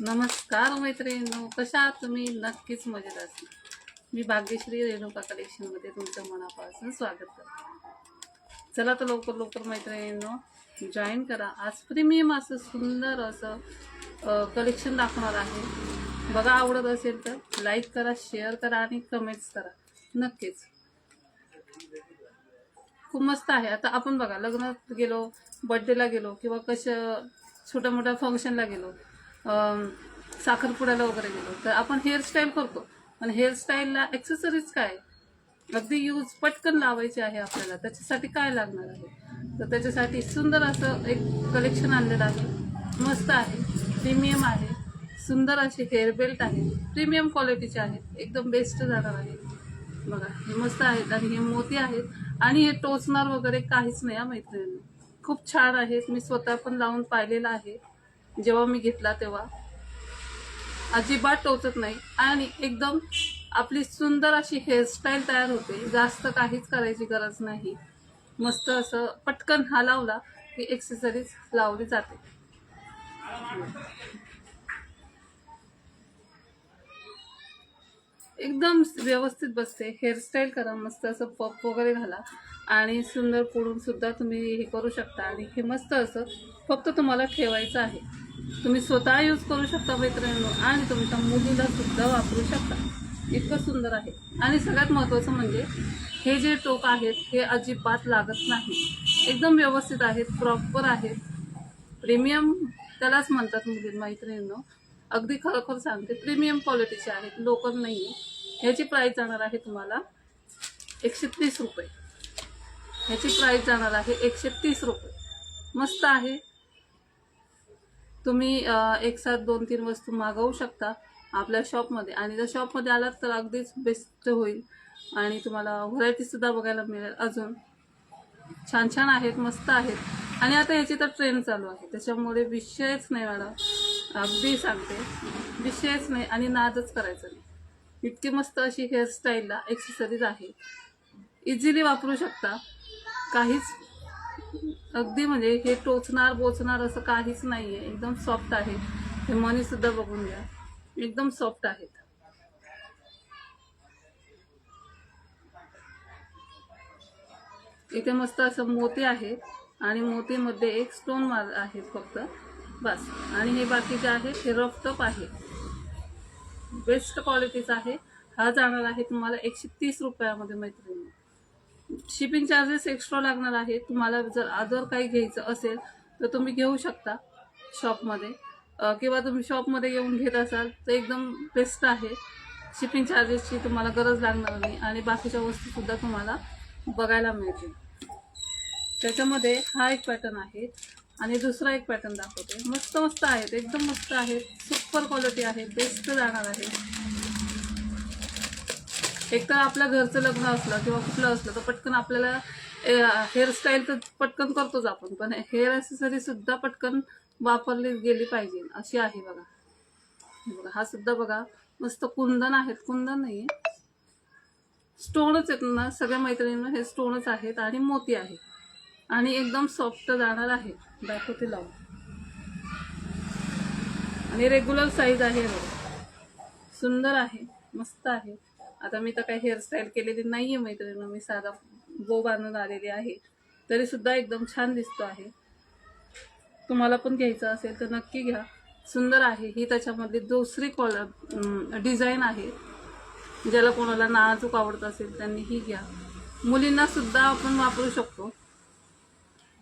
नमस्कार मैत्रिणींनो कशा आहात तुम्ही? नक्कीच मजेत असणार. मी भाग्यश्री रेणुका कलेक्शनमध्ये तुमचं मनापासून स्वागत करते. चला तर लवकर लवकर मैत्रिणींनो जॉईन करा. आज प्रीमियम असं सुंदर असं कलेक्शन दाखवणार आहे. बघा आवडत असेल तर लाईक करा शेअर करा आणि कमेंट्स करा. नक्कीच. खूप मस्त आहे. आता आपण बघा लग्नात गेलो बर्थडेला गेलो किंवा कसं छोट्या मोठ्या फंक्शनला गेलो साखरपुड्याला वगैरे गेलो. तर आपण हेअरस्टाईल करतो. पण हेअरस्टाईलला ॲक्सेसरीज काय? अगदी यूज पटकन लावायची आहे आपल्याला. त्याच्यासाठी काय लागणार आहे? तर त्याच्यासाठी सुंदर असं एक कलेक्शन आणलेलं आहे. मस्त आहे. प्रीमियम आहे. सुंदर असे हेअर बेल्ट आहे. प्रीमियम क्वालिटीचे आहेत. एकदम बेस्ट जाणार आहे. बघा हे मस्त आहेत आणि हे मोती आहेत. आणि हे टोचणार वगैरे काहीच नाही या मैत्रिणी. खूप छान आहेत. मी स्वतः पण लावून पाहिलेलं आहे. जेव्हा मी घेतला तेव्हा. अजिबात टोचत नाही. आणि एकदम आपली सुंदर अशी हेअरस्टाईल तयार होते. जास्त काहीच करायची गरज नाही. मस्त असं पटकन हा लावला की एक्सेसरीज लावली जाते. एकदम व्यवस्थित बसते. हेअरस्टाईल करा. मस्त असं पप वगैरे घाला. आणि सुंदर पुढून सुद्धा तुम्ही हे करू शकता. आणि हे मस्त असं फक्त तुम्हाला ठेवायचं आहे. तुम्ही स्वतः यूज करू शकता मैत्रिणींनो. आणि तुमच्या मुलीला सुद्धा वापरू शकता. इतकं सुंदर आहे. आणि सगळ्यात महत्त्वाचं म्हणजे हे जे टोक आहेत हे अजिबात लागत नाही. एकदम व्यवस्थित आहेत प्रॉपर आहेत. प्रीमियम त्यालाच म्हणतात मुली मैत्रिणींनो. अगदी खरोखर सांगते प्रीमियम क्वालिटीचे आहेत. लोकल नाही आहे ह्याची प्राईस जाणार आहे तुम्हाला एकशे तीस रुपये. ह्याची प्राईस जाणार आहे एकशे तीस रुपये. मस्त आहे. तुम्ही एक साथ दोन तीन वस्तू मागवू शकता आपल्या शॉपमध्ये. आणि जर शॉपमध्ये आलात तर अगदीच बेस्ट होईल. आणि तुम्हाला व्हरायटीसुद्धा बघायला मिळेल अजून. छान छान आहेत मस्त आहेत. आणि आता ह्याची तर ट्रेंड चालू आहे. त्याच्यामुळे विषयच नाही मॅडम. अगदी सांगते. विषयच नाही आणि नादच करायचं नाही. इतकी मस्त अशी हेअरस्टाईलला एक्सेसरीज आहे इझिली वापरू शकता. काहीच अगदी म्हणजे हे टोचणार बोचणार असं काहीच नाही आहे एकदम सॉफ्ट आहे. हे मनीसुद्धा बघून घ्या. एकदम सॉफ्ट आहेत. इथे मस्त असं मोती आहे आणि मोतीमध्ये एक स्टोन मार आहे फक्त. बस. आणि हे बाकीचे आहे हे रफटप आहे. बेस्ट क्वालिटीचा आहे. हा जाणार आहे तुम्हाला एकशे तीस रुपयामध्ये मैत्रिणी. शिपिंग चार्जेस एक्स्ट्रा लागणार आहे तुम्हाला जर अदर काही घ्यायचं असेल तर तुम्ही घेऊ शकता शॉपमध्ये किंवा तुम्ही शॉपमध्ये येऊन घेत असाल तर एकदम बेस्ट आहे. शिपिंग चार्जेसची तुम्हाला गरज लागणार नाही आणि बाकीच्या वस्तूसुद्धा तुम्हाला बघायला मिळतील. त्याच्यामध्ये हा एक पॅटर्न आहे आणि दुसरा एक पॅटर्न दाखवते. मस्त मस्त आहेत. एकदम मस्त आहेत. सुपर क्वालिटी आहे. बेस्ट जाणार आहे. एक तर आपल्या घरचं लग्न असलं किंवा कुठलं असलं तर पटकन आपल्याला हेअरस्टाईल तर पटकन करतोच आपण पण हेअर ॲसेसरी सुद्धा पटकन वापरली गेली पाहिजे अशी आहे बघा. बघा हा सुद्धा बघा मस्त कुंदन आहेत कुंदन नाही स्टोनच आहेत ना सगळ्या मैत्रिणींना हे स्टोनच आहेत आणि मोती आहे आणि एकदम सॉफ्ट जाणार आहे दाखवते लावून. आणि रेग्युलर साईज आहे बघा. सुंदर आहे मस्त आहे. आता मी तर काही हेअरस्टाईल केलेली नाही आहे मैत्रिणींना. मी साधा बो बांधून आलेली आहे. तरी सुद्धा एकदम छान दिसतो आहे. तुम्हाला पण घ्यायचं असेल तर नक्की घ्या. सुंदर आहे. ही त्याच्यामधली दुसरी कॉल डिझाईन आहे. ज्याला कोणाला नाजूक आवडत असेल त्यांनी ही घ्या. मुलींना सुद्धा आपण वापरू शकतो.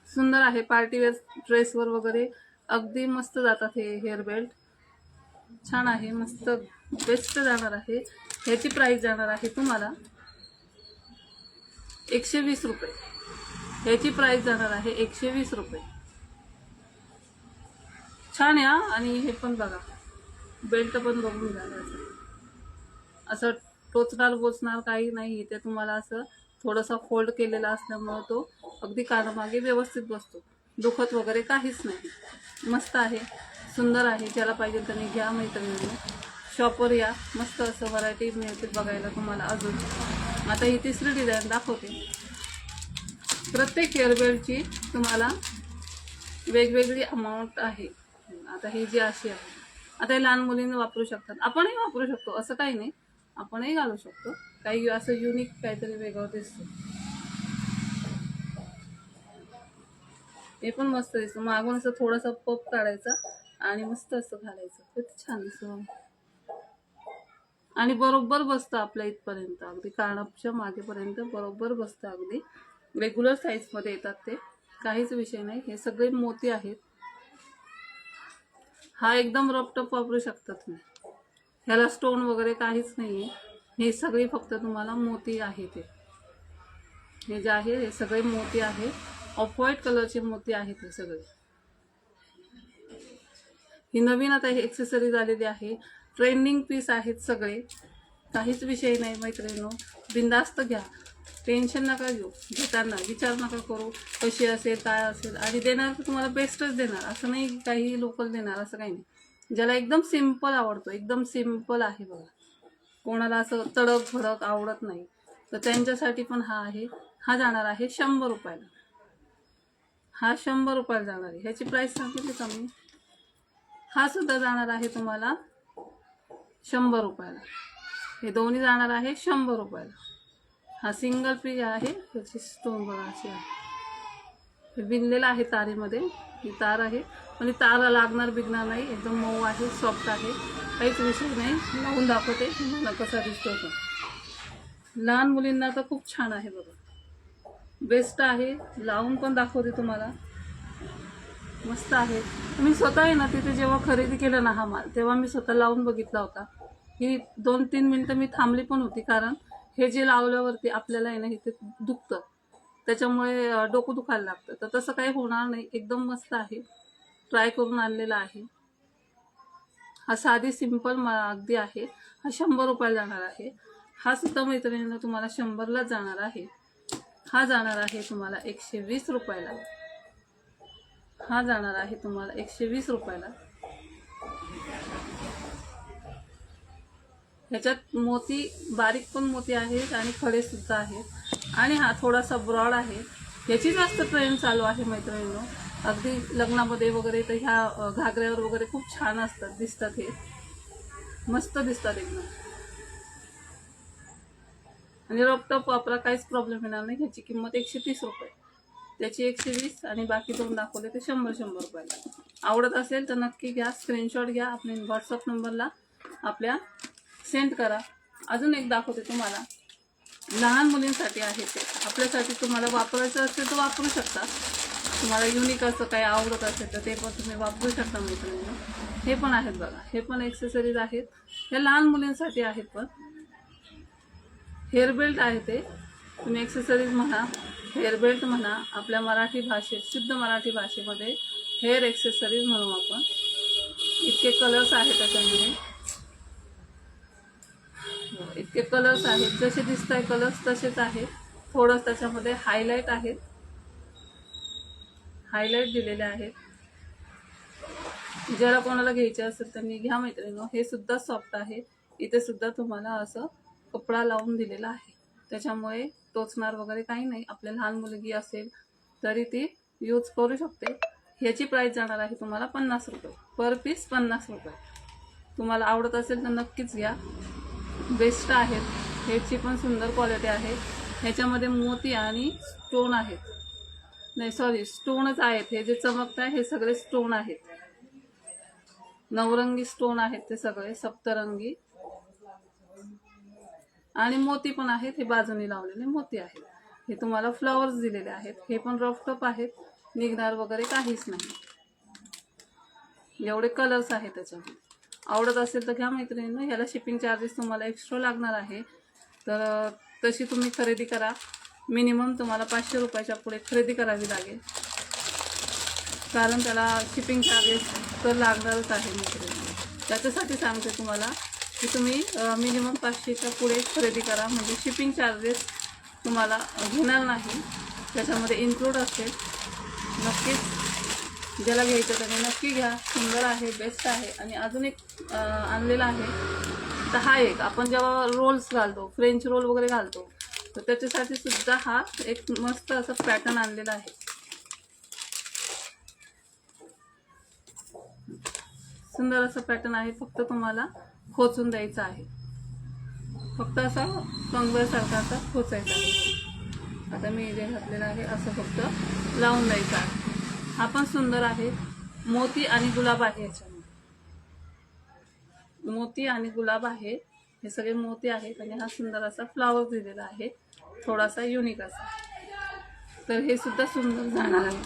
सुंदर आहे. पार्टीवेअर ड्रेसवर वगैरे अगदी मस्त जातात हे हेअर बेल्ट छान आहे मस्त बेस्ट जाणार आहे. ह्याची प्राईस जाणार आहे तुम्हाला एकशे वीस रुपये. ह्याची प्राईस जाणार आहे एकशे वीस रुपये. छान या आणि हे पण बघा बेल्ट पण बघून घ्या. असं टोचणार बोचणार काही नाही. ते तुम्हाला असं थोडासा फोल्ड केलेला असल्यामुळं तो अगदी कानामागे व्यवस्थित बसतो. दुखत वगैरे काहीच नाही. मस्त आहे. सुंदर आहे ज्याला पाहिजे त्याने घ्या मैत्रिणींनी. शॉपवर या मस्त असं व्हरायटी मिळते बघायला तुम्हाला अजून. आता ही तिसरी डिझाईन दाखवते. प्रत्येक हेअरबेल्टची तुम्हाला वेगवेगळी अमाऊंट आहे. आता ही जी अशी आहे. आता हे लहान मुलींना वापरू शकतात. आपणही वापरू शकतो असं काही नाही. आपणही घालू शकतो. काही असं युनिक काहीतरी वेगळं दिसतं. हे पण मस्त दिसतं. मागून असं थोडासा पप काढायचा. आणि मस्त असं घालायचं. खूप छान असं. आणि बरोबर बसतं आपल्या इथपर्यंत. अगदी कानपच्या मागेपर्यंत बरोबर बसतं अगदी. रेग्युलर साईजमध्ये येतात ते. काहीच विषय नाही. हे सगळे मोती आहेत. हा एकदम रपटप वापरू शकता तुम्ही. ह्याला स्टोन वगैरे काहीच नाही आहे हे सगळी फक्त तुम्हाला मोती आहे ते. हे जे आहे हे सगळे मोती आहे. ऑफ व्हाईट कलरचे मोती आहेत हे सगळे. ही नवीन आता हे एक्सेसरीज आलेली आहे. ट्रेंडिंग पीस आहेत सगळे. काहीच विषय नाही मैत्रिणीनो. बिंदास्त घ्या. टेन्शन नका घेऊ. घेताना विचार नका करू. कशी असेल काय असेल. आणि देणार तुम्हाला बेस्टच देणार. असं नाही काही लोकल देणार असं काही नाही. ज्याला एकदम सिंपल आवडतो. एकदम सिंपल आहे बघा. कोणाला असं तडक भडक आवडत नाही. तर त्यांच्यासाठी पण हा आहे. हा जाणार आहे शंभर रुपयाला. हा शंभर रुपयाला जाणार आहे. ह्याची प्राईस सांगितली का मी? हा सुद्धा जाणार आहे तुम्हाला शंभर रुपयाला. हे दोन्ही जाणार आहे शंभर रुपयाला. हा सिंगल पीस आहे त्याची स्टोन बघा अशी आहे. हे विणलेलं आहे तारेमध्ये. ही तार आहे. पण तारा लागणार बिघणार नाही. एकदम मऊ आहे सॉफ्ट आहे. काहीच विषय नाही. लावून दाखवते. मला कसा दिसतो तो. लहान मुलींना तर खूप छान आहे बघा. बेस्ट आहे. लावून पण दाखवते तुम्हाला. मस्त आहे. मी स्वतः आहे ना तिथे जेव्हा खरेदी केलं ना हा माल तेव्हा मी स्वतः लावून बघितला होता. ही दोन तीन मिनटं मी थांबली पण होती कारण हे जे लावल्यावरती आपल्याला आहे ना इथे दुखतं. त्याच्यामुळे डोकं दुखायला लागतं. तर तसं काही होणार नाही. एकदम मस्त आहे. ट्राय करून आणलेला आहे. हा साधी सिंपल मा अगदी आहे. हा शंभर रुपयाला जाणार आहे. हा सुद्धा मैत्रिणींना तुम्हाला शंभरलाच जाणार आहे. हा जाणार आहे तुम्हाला एकशे वीस रुपयाला. हा जाणार आहे तुम्हाला एकशे वीस रुपयाला. ह्याच्यात मोती बारीक पण मोती आहेत आणि खडे सुद्धा आहेत. आणि हा थोडासा ब्रॉड आहे. ह्याची जास्त ट्रेंड चालू आहे मैत्रिणींनो. अगदी लग्नामध्ये वगैरे तर ह्या घागऱ्यावर वगैरे खूप छान असतात दिसतात हे. मस्त दिसतात एकदम. आणि रॉपटॉप वापरा काहीच प्रॉब्लेम येणार नाही. ह्याची किंमत एकशे तीस रुपये. त्याची एकशे वीस आणि बाकी दोन दाखवले ते शंभर शंभर रुपयाला. आवडत असेल तर नक्की घ्या स्क्रीनशॉट घ्या आपल्या व्हॉट्सअप नंबरला आपल्या सेंड करा. अजून एक दाखवते तुम्हाला. लहान मुलींसाठी आहे ते. आपल्यासाठी तुम्हाला वापरायचं असेल तर वापरू शकता. तुम्हाला युनिक असं काही आवडत असेल तर ते पण तुम्ही वापरू शकता मैत्रिणींनो हे पण आहेत बघा. हे पण एक्सेसरीज आहेत. हे लहान मुलींसाठी आहेत पण. हेअर बेल्ट आहे ते. तुम्ही एक्सेसरीज म्हणा हेअर बेल्ट म्हणा आपल्या मराठी भाषेत शुद्ध मराठी भाषेमध्ये हेअर एक्सेसरीज म्हणू आपण. इतके कलर्स आहेत त्याच्यामध्ये. इतके कलर्स आहेत. जसे दिसत आहे कलर्स तसेच आहेत. थोडं त्याच्यामध्ये हायलाईट आहेत. हायलाईट दिलेले आहेत. ज्याला कोणाला घ्यायचे असेल त्यांनी घ्या मैत्रिणी हे सुद्धा सॉफ्ट आहे. इथे सुद्धा तुम्हाला असं कपडा लावून दिलेला आहे. त्याच्यामुळे टोचणार वगैरे काही नाही. आपल्या लहान मुलगी असेल तरी ती यूज करू शकते. ह्याची प्राईस जाणार आहे तुम्हाला पन्नास रुपये. पर पीस पन्नास रुपये. तुम्हाला आवडत असेल तर नक्कीच घ्या. बेस्ट आहेत ह्याची पण सुंदर क्वालिटी आहे. ह्याच्यामध्ये मोती आणि स्टोन आहेत. नाही सॉरी स्टोनच आहेत. हे जे चमकत आहे हे सगळे स्टोन आहेत. नवरंगी स्टोन आहेत ते सगळे सप्तरंगी. आणि मोती पण आहेत हे बाजूने लावलेले मोती आहेत. हे तुम्हाला फ्लॉवर्स दिलेले आहेत. हे पण रफटप आहेत. निघणार वगैरे काहीच नाही. एवढे कलर्स आहेत त्याच्यामध्ये. आवडत असेल तर घ्या मैत्रिणींना. ह्याला शिपिंग चार्जेस तुम्हाला एक्स्ट्रा लागणार आहे. तर तशी तुम्ही खरेदी करा. मिनिमम तुम्हाला पाचशे रुपयाच्या पुढे खरेदी करावी लागेल. कारण त्याला शिपिंग चार्जेस तर लागणारच आहे मैत्रिणी त्याच्यासाठी सांगते तुम्हाला. की तुम्ही मिनिमम पाचशेच्या पुढे खरेदी करा. म्हणजे शिपिंग चार्जेस तुम्हाला घेणार नाही. त्याच्यामध्ये इन्क्लूड असेल. नक्कीच ज्याला घ्यायचं त्याने नक्की घ्या. सुंदर आहे बेस्ट आहे. आणि अजून एक आणलेला आहे. तर हा एक. आपण जेव्हा रोल्स घालतो फ्रेंच रोल वगैरे घालतो तर त्याच्यासाठी सुद्धा हा एक मस्त असं पॅटर्न आणलेला आहे. सुंदर असं पॅटर्न आहे फक्त तुम्हाला. खोचून द्यायचं आहे. फक्त असा कंगव्यासारखा असा खोचायचा आहे. आता मी जे घातलेलं आहे असं फक्त लावून द्यायचं आहे. हा पण सुंदर आहे. मोती आणि गुलाब आहे याच्यामध्ये. मोती आणि गुलाब आहे. हे सगळे मोती आहेत आणि हा सुंदर असा फ्लावर दिलेला आहे. थोडासा युनिक असा. तर हे सुद्धा सुंदर जाणार आहे.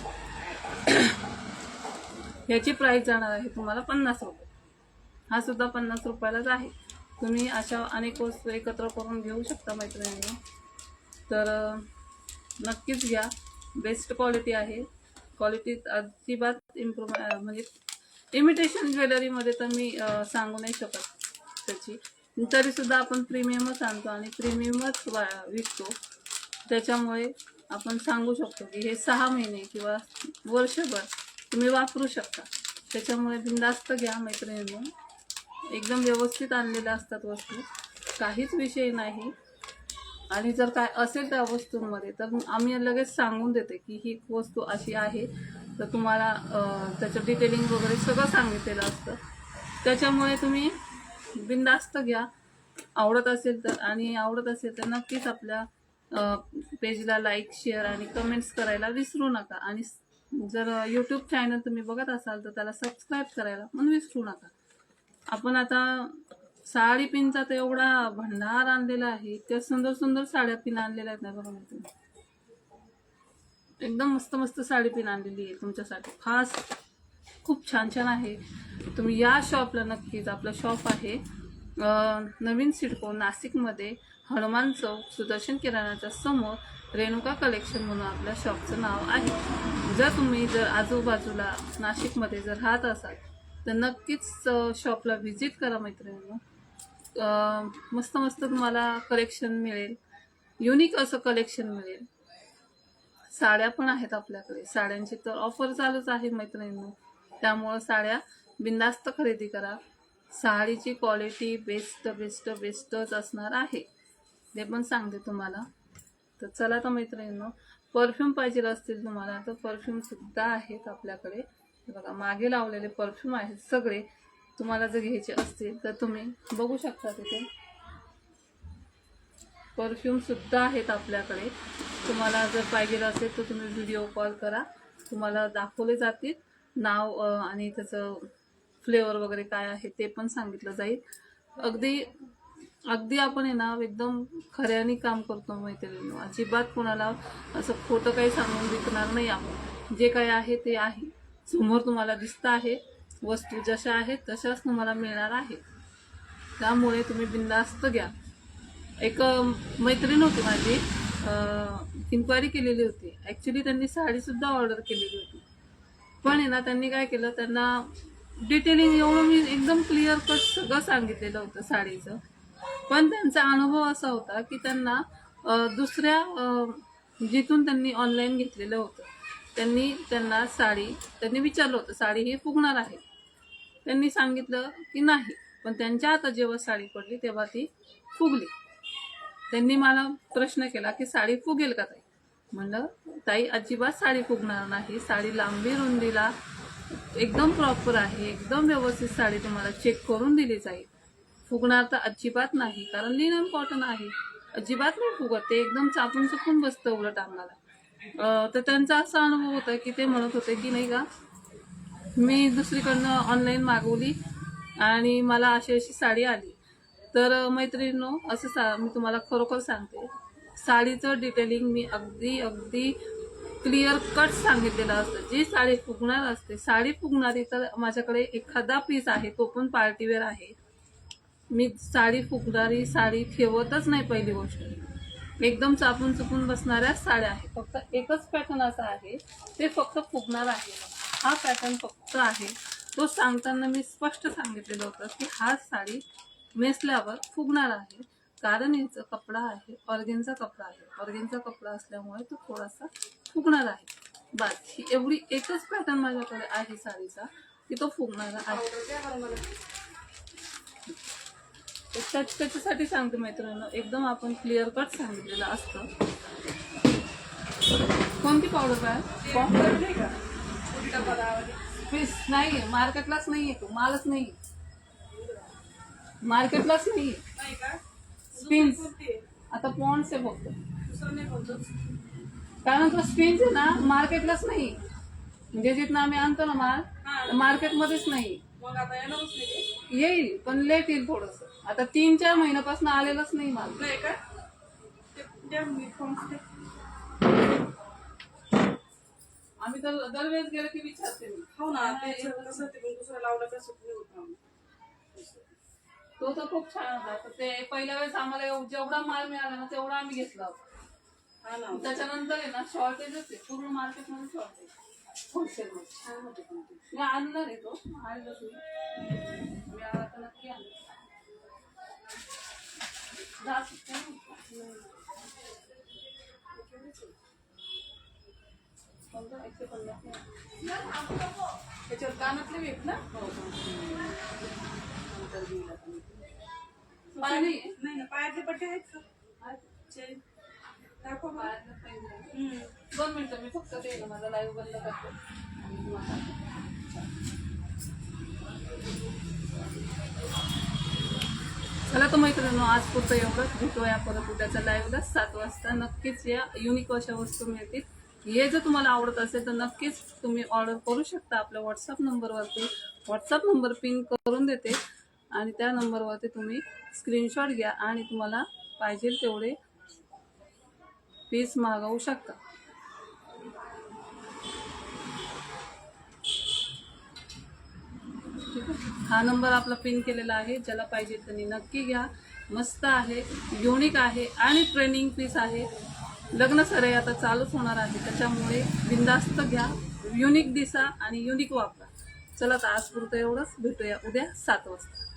याची प्राईस जाणार आहे तुम्हाला पन्नास रुपये. हा सुद्धा पन्नास रुपयालाच आहे. तुम्ही अशा अनेक वस्तू एकत्र करून घेऊ शकता मैत्रिणींनी. तर नक्कीच घ्या. बेस्ट क्वालिटी आहे. क्वालिटीत अजिबात इम्प्रूव म्हणजे इमिटेशन ज्वेलरीमध्ये तर मी सांगू नाही शकत त्याची. तरीसुद्धा आपण प्रीमियमच आणतो आणि प्रीमियमच वा- विकतो. त्याच्यामुळे आपण सांगू शकतो की हे सहा महिने किंवा वर्षभर तुम्ही वापरू शकता. त्याच्यामुळे बिंदास्त घ्या मैत्रिणींनो. एकदम व्यवस्थित आणलेल्या असतात वस्तू. काहीच विषय नाही. आणि जर काय असेल त्या वस्तूंमध्ये तर आम्ही लगेच सांगून देते की ही वस्तू अशी आहे. तर तुम्हाला त्याचं डिटेलिंग वगैरे सगळं सांगितलेलं असतं. त्याच्यामुळे तुम्ही बिंदास्त घ्या. आवडत असेल तर आणि आवडत असेल तर नक्कीच आपल्या पेजला लाईक शेअर आणि कमेंट्स करायला विसरू नका. आणि जर यूट्यूब चॅनल तुम्ही बघत असाल तर त्याला सबस्क्राईब करायला पण विसरू नका. आपण आता साडी पिनचा तर एवढा भंडार आणलेला आहे. इतक्या सुंदर सुंदर साड्या पिन आणलेल्या आहेत ना बघा तुम्ही. एकदम मस्त मस्त साडी पिन आणलेली आहे तुमच्यासाठी. खास खूप छान छान आहे. तुम्ही या शॉपला नक्कीच आपलं शॉप आहे. नवीन सिडको नाशिकमध्ये हनुमान चौक सुदर्शन किराणाच्या समोर रेणुका कलेक्शन म्हणून आपल्या शॉपचं नाव आहे. जर तुम्ही जर आजूबाजूला नाशिकमध्ये जर राहत असाल तर नक्कीच शॉपला व्हिजिट करा मैत्रिणींनो. मस्त मस्त तुम्हाला कलेक्शन मिळेल. युनिक असं कलेक्शन मिळेल. साड्या पण आहेत आपल्याकडे. साड्यांची तर ऑफर चालूच आहे मैत्रिणींनो. त्यामुळं साड्या बिंदास्त खरेदी करा. साडीची क्वालिटी बेस्ट बेस्ट बेस्टच असणार आहे. ते पण सांगते तुम्हाला. तर चला तर मैत्रिणींनो परफ्यूम पाहिजे असतील तुम्हाला तर परफ्यूम सुद्धा आहेत आपल्याकडे. हे बघा मागे लावलेले परफ्यूम आहेत सगळे. तुम्हाला जर घ्यायचे असतील तर तुम्ही बघू शकता तिथे. परफ्यूमसुद्धा आहेत आपल्याकडे. तुम्हाला जर पाहिजे असेल तर तुम्ही व्हिडिओ कॉल करा. तुम्हाला दाखवले जातील. नाव आणि त्याचं फ्लेवर वगैरे काय आहे ते पण सांगितलं जाईल. अगदी अगदी आपण आहे ना एकदम खऱ्याने काम करतो मैत्रिणी अजिबात कोणाला असं खोटं काही सांगून विकणार नाही आपण जे काही आहे ते आहे. समोर तुम्हाला दिसतं आहे. वस्तू जशा आहेत तशाच तुम्हाला मिळणार आहे त्यामुळे तुम्ही बिंदास्त घ्या. एक मैत्रीण होती माझी. इन्क्वायरी केलेली होती. ॲक्च्युली त्यांनी साडीसुद्धा ऑर्डर केलेली होती. पण आहे ना त्यांनी काय केलं? त्यांना डिटेलिंग एवढं मी एकदम क्लिअर कट सगळं सांगितलेलं होतं साडीचं. पण त्यांचा अनुभव असा होता की त्यांना दुसऱ्या जिथून त्यांनी ऑनलाईन घेतलेलं होतं. त्यांनी त्यांना साडी त्यांनी विचारलं होतं साडी ही फुगणार आहे. त्यांनी सांगितलं की नाही पण त्यांच्या आता जेव्हा साडी पडली तेव्हा ती फुगली. त्यांनी मला प्रश्न केला की साडी फुगेल का ताई? म्हणलं ताई अजिबात साडी फुगणार नाही. साडी लांबी रुंदीला एकदम प्रॉपर आहे. एकदम व्यवस्थित साडी तुम्हाला चेक करून दिली जाईल. फुगणार तर अजिबात नाही कारण लिनन कॉटन आहे. अजिबात नाही फुगत. ते एकदम चापून चुकून बसतं उलट अंगाला. तर त्यांचा असा अनुभव होता की ते म्हणत होते की नाही का मी दुसरीकडनं ऑनलाईन मागवली आणि मला अशी अशी साडी आली. तर मैत्रिणीनो असं सा मी तुम्हाला खरोखर सांगते साडीचं डिटेलिंग मी अगदी अगदी क्लिअर कट सांगितलेलं असतं. जी साडी फुगणार असते साडी फुगणारी तर माझ्याकडे एखादा पीस आहे तो पण पार्टीवेअर आहे. मी साडी फुगणारी साडी ठेवतच नाही पहिली गोष्ट. एकदम चापून चुपून बसणाऱ्या साड्या आहेत. फक्त एकच पॅटर्न असा आहे ते फक्त फुगणार आहे. हा पॅटर्न फक्त आहे. तो सांगताना मी स्पष्ट सांगितलेलं होतं की हा साडी नेसल्यावर फुगणार आहे. कारण याचा कपडा आहे ऑर्गेनचा कपडा आहे. ऑर्गेनचा कपडा असल्यामुळे तो थोडासा फुगणार आहे. बस ही एवढी एकच पॅटर्न माझ्याकडे आहे साडीचा की तो फुगणारा आहे. त्या- त्याच्यासाठी सांगते मैत्रिणींनो एकदम आपण क्लिअर कट सांगितलेलं असतं. कोणती पावडर आहे पावडर नाही का? नाही मार्केटलाच नाही तो मालच नाही मार्केटलाच नाही का? स्पिन्स आहे. आता पॉन्ड्स आहे फक्त. कारण तो स्पिन्स आहे ना मार्केटलाच नाही म्हणजे जिथनं आम्ही आणतो ना माल मार्केटमध्येच नाही. येईल पण लेट येईल थोडस. आता तीन चार महिन्यापासून आलेलंच नाही माल. नाही का? ते. आम्ही तर दरवेळेस गेलो की विचारते मी. हो ना ते कसं ते पण दुसरं लावलं कसं नाही होत. तो तर खूप छान होता. तर ते पहिल्या वेळेस आम्हाला एव- जेवढा माल मिळाला ना तेवढा आम्ही घेतला होता. हा ना. त्याच्यानंतर आहे ना शॉर्टेजच आहे पूर्ण मार्केटमध्ये शॉर्टेज होलसेलमध्ये छान होते पण ते. मी आणणार आहे तो. आणलंच मी मी आला तर नक्की आणलं दहा सुट्ट्या नाही. कोणतं? एकशे पन्नास नाही. त्याच्यावर कानातले वेप ना पाणी नाही नाही ना पायातले पट्टे आहेत दाखव दोन मिनिटं मी फक्त ते माझा लाईव्ह बंद करतो चला तर मैत्रिणी आज पुरतं एवढंच. भेटूया परत उद्याच्या लाईव्हला सात वाजता नक्कीच या युनिक अशा वस्तू मिळतील. हे जर तुम्हाला आवडत असेल तर नक्कीच तुम्ही ऑर्डर करू शकता आपल्या व्हॉट्सअप नंबरवरती व्हॉट्सअप नंबर पिन करून देते आणि त्या नंबरवरती तुम्ही स्क्रीनशॉट घ्या आणि तुम्हाला पाहिजे तेवढे पीस मागवू शकता ठीक आहे? हा नंबर आपला पिन केलेला आहे. ज्याला पाहिजे त्यांनी नक्की घ्या. मस्त आहे. युनिक आहे आणि ट्रेनिंग पीस आहे. लग्न सराई आता चालूच होणार आहे. त्याच्यामुळे बिंदास्त घ्या. युनिक दिसा आणि युनिक वापरा. चला तर आज पुरतं एवढंच. भेटूया उद्या सात वाजता.